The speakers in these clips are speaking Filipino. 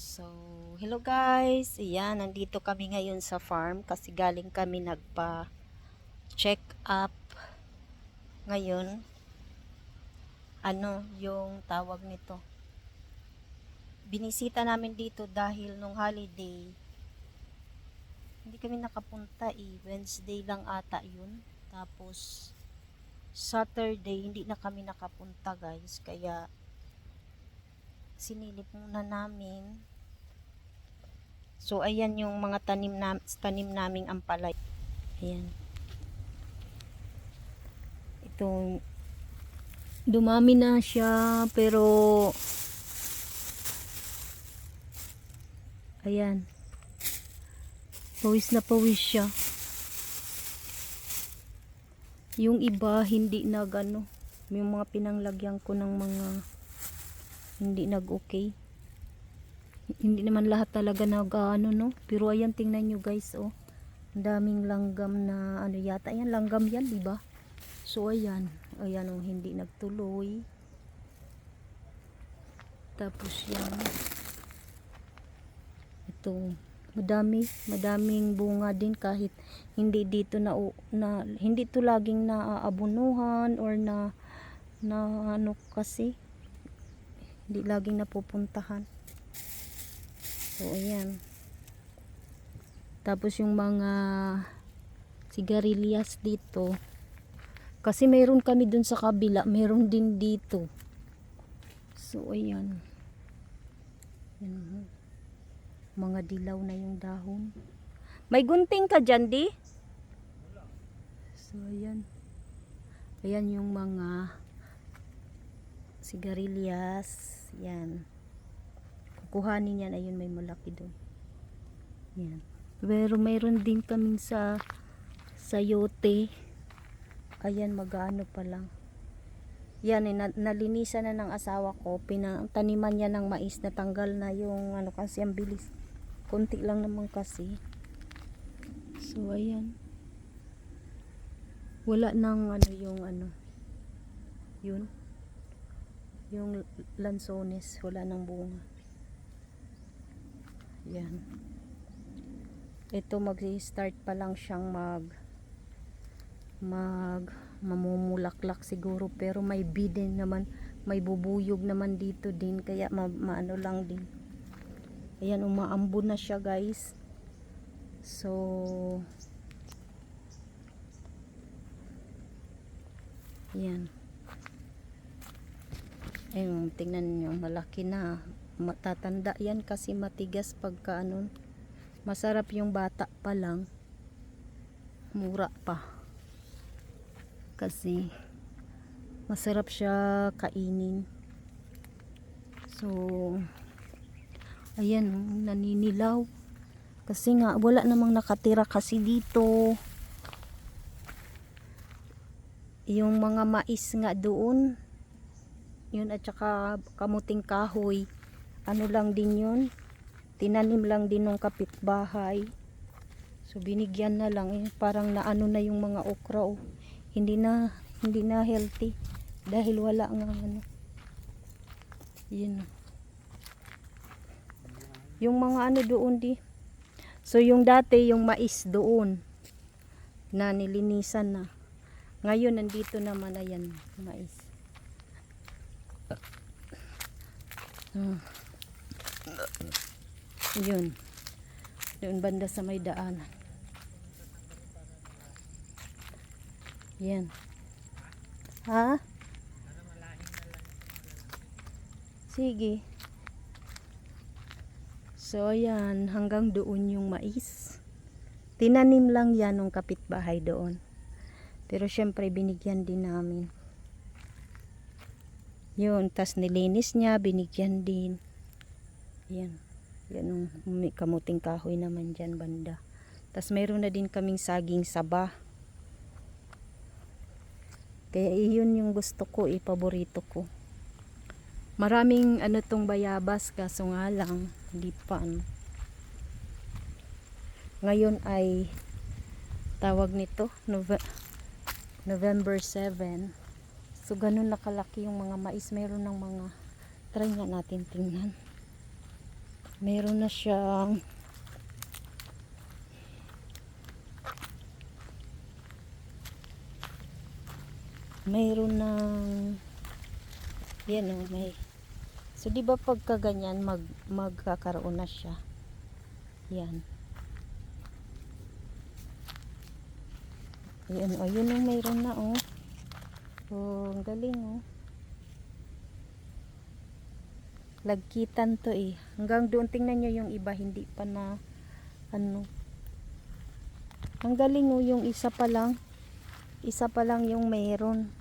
So, hello guys. Ayan, nandito kami ngayon sa farm kasi galing kami nagpa check up ngayon. Ano yung tawag nito? Binisita namin dito dahil nung holiday hindi kami nakapunta eh. Wednesday lang ata yun. Tapos Saturday hindi na kami nakapunta guys. Kaya sinilip muna namin. So, ayan yung mga tanim, na, tanim naming ampalay. Ayan. Ito, dumami na siya, pero, ayan. Pawis na pawis siya. Yung iba, hindi na gano. Yung mga pinanglagyan ko ng mga hindi nag-okay. Hindi naman lahat talaga nag ano no. Pero ayan tingnan nyo guys oh. Ang daming langgam na ano yata. Ayan langgam yan di ba? So ayan. Ayan oh hindi nagtuloy. Tapos yan. Ito. Madami. Madaming bunga din kahit hindi dito na, na hindi to laging naaabunuhan or na na ano kasi hindi laging napupuntahan so ayan. Tapos yung mga sigarilyas dito. Kasi meron kami dun sa kabila meron din dito. So ayan. Yan, oh. mga dilaw na yung dahon. May gunting ka dyan di? so ayan. Ayan yung mga sigarilyas. Yan. Kukuhanin yan. Ayun, may malaki doon. Yan. Pero mayroon din kaming sa sayote. Ayan, mag-ano pa lang. Yan, eh, na, nalinisan na ng asawa ko. Pinataniman niya ng mais. Natanggal na yung ano kasi ang bilis. Kunti lang naman kasi. So, ayan. Wala nang ano yung ano. Yun yung lansones wala nang bunga yan. Ito mag start pa lang siyang mag mag mamumulaklak siguro. Pero may bee din naman may bubuyog naman dito din. Kaya ma, maano lang din. Ayan umaambo na siya guys. So yan. Ayun, tingnan niyo, malaki na. Matatanda yan kasi matigas pagka ano. Masarap yung bata pa lang. Mura pa. Kasi masarap siya kainin. So, ayan, naninilaw. Kasi nga, wala namang nakatira kasi dito. Yung mga mais nga doon, yun at saka kamuting kahoy ano lang din yun? Tinanim lang din ng kapitbahay. So binigyan na lang. Eh, parang naano na yung mga okra oh. hindi na hindi na healthy. Dahil wala nga ano. Yun. Yung mga ano doon di. So yung dati yung mais doon na nilinisan na. Ngayon nandito naman. Ayan mais. Hmm. Yun. Doon banda sa may daanan. Yan. Ha? Sige. So, ayan. Hanggang doon yung mais. Tinanim lang yan ng kapitbahay doon. Pero syempre binigyan din namin. Yun, tas nilinis niya, binigyan din. Yan. Yan may kamuting kahoy naman dyan banda. Tas mayroon na din kaming saging saba. Kaya iyon yung gusto ko, ipaborito ko. Maraming ano tong bayabas kaso nga lang, hindi pa ano. Ngayon ay tawag nito, Nove November 7 So, ganun nakalaki yung mga mais. Meron ng mga, try nga natin tingnan. Meron na siyang mayroon ng yan o may so di ba pagka ganyan mag, magkakaroon na siya? Yan. Yan o yun ang mayroon na o oh ang galing o lagkitan to eh hanggang doon tingnan nyo yung iba hindi pa na ano ang galing o yung isa pa lang isa pa lang yung mayroon.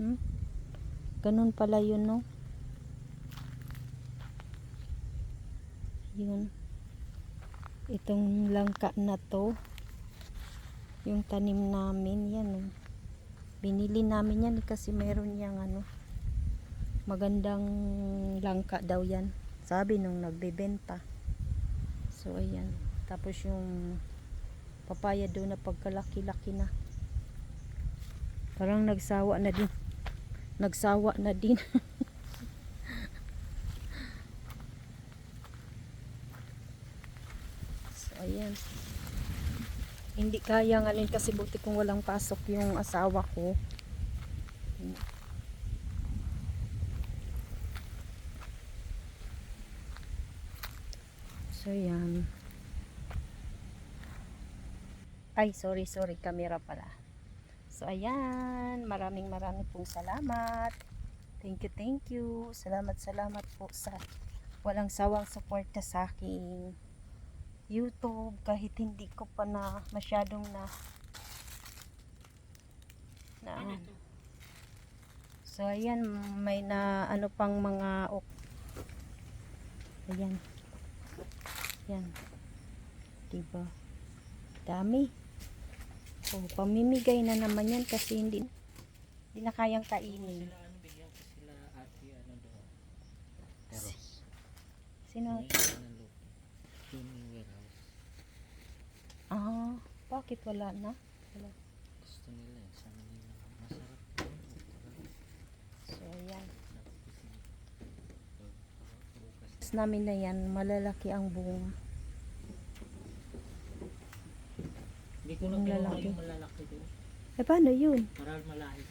Hmm? Ganun pala yun, no? Yun. Itong langka na to, yung tanim namin, yan, oh. Binili namin yan kasi meron yang ano, magandang langka daw yan. Sabi nung nagbebenta. So, ayan. Tapos yung papaya doon na pagkalaki-laki na parang nagsawa na din nagsawa na din so ayan hindi kaya nga kasi buti kung walang pasok yung asawa ko so yan ay, sorry, sorry. Camera pala. So, ayan. Maraming maraming pong salamat. Thank you, thank you. Salamat, salamat po sa walang sawang suporta sa aking YouTube. Kahit hindi ko pa na masyadong na na So, ayan. May na ano pang mga ok. Ayan. Ayan. Diba? Dami. Oh, pamimigay na naman yan kasi hindi hindi na kayang kainin. Sila ano, bigyan ko sila ate ano doon. Pero, Sino? ano yung warehouse. Ah, bakit wala na? Wala. Gusto nila eh. Sabi nila, masarap. So, ayan. Namin na yan, malalaki ang bunga. Hindi ko na Yung kinuha yung malalaki doon. Eh, paano yun? Para malahi.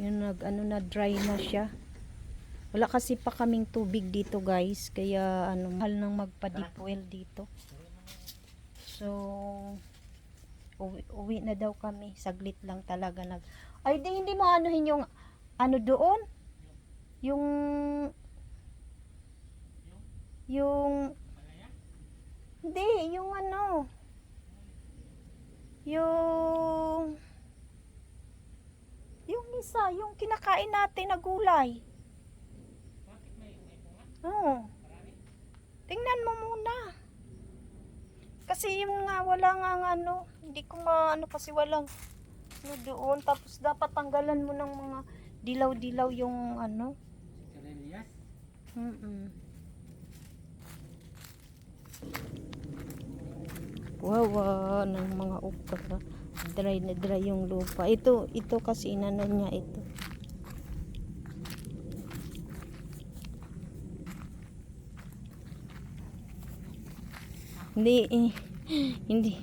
Yun, nag, ano na, dry na siya. Wala kasi pa kaming tubig dito, guys. Kaya, ano, mahal nang magpa-deep well dito. So, uwi, uwi na daw kami. Saglit lang talaga nag... Ay, di, hindi mo anuhin yung, ano doon? Yung, yung, hindi, yung ano, yung, yung isa, yung kinakain natin na gulay. Oo. Tingnan mo muna. Kasi yung nga, wala nga ano, hindi ko maano kasi walang ano doon. Tapos dapat tanggalan mo ng mga dilaw-dilaw yung ano. Karelias? Mm Wawa ng mga okra. Dry na dry yung lupa. Ito, ito kasi inano niya ito. Hindi, eh, hindi.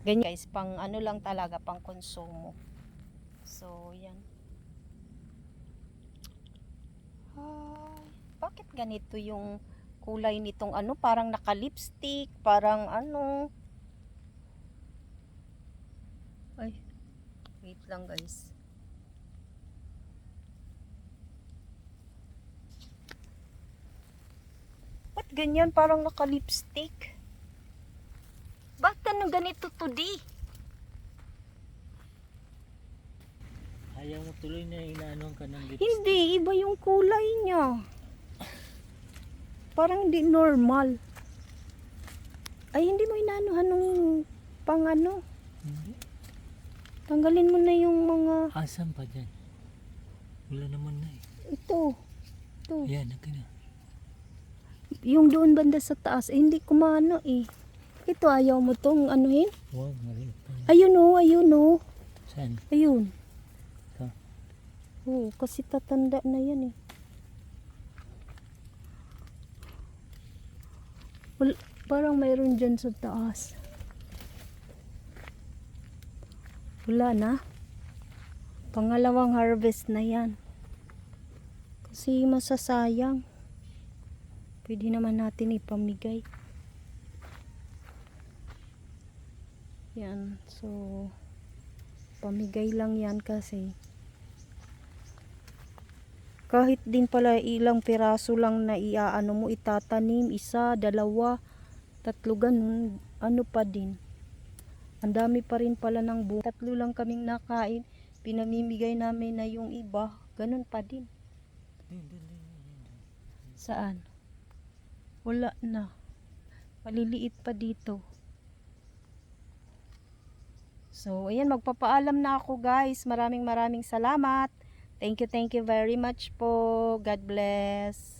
Ganyan guys, pang ano lang talaga, pang konsumo. So, yan. Ay, bakit ganito yung kulay nitong ano, parang naka-lipstick, parang ano. Ay, wait lang guys. Ba't ganyan? Parang naka-lipstick. Bakit ano ganito today? Ayaw mo tuloy na inaanuhan ka ng lips. Hindi, iba yung kulay niya. Parang hindi normal. Ay, hindi mo inanuhan nung pang ano. Hindi. Tanggalin mo na yung mga, Asan pa dyan? Wala naman na eh. ito. Ito. Ayan, naka na. Yung doon banda sa taas, eh, hindi kumano eh. Ito, ayaw mo tong anuhin. Wow, maliit pa. yan. Ayun o, ayun o. Saan? Ayun. Ito. Oo, kasi tatanda na yan eh. Wal, parang mayroon dyan sa taas. Wala na. Pangalawang harvest na yan. Kasi masasayang. Pwede naman natin ipamigay. Yan. So, pamigay lang yan kasi kahit din pala ilang piraso lang na iaano mo itatanim, isa, dalawa, tatlo ganun, ano pa din. Ang dami pa rin pala ng bu. Tatlo lang kaming nakain, pinamimigay namin na yung iba, ganun pa din. Saan? Wala na. Maliliit pa dito. So, ayan, magpapaalam na ako guys. Maraming maraming salamat. Thank you, thank you very much po. God bless.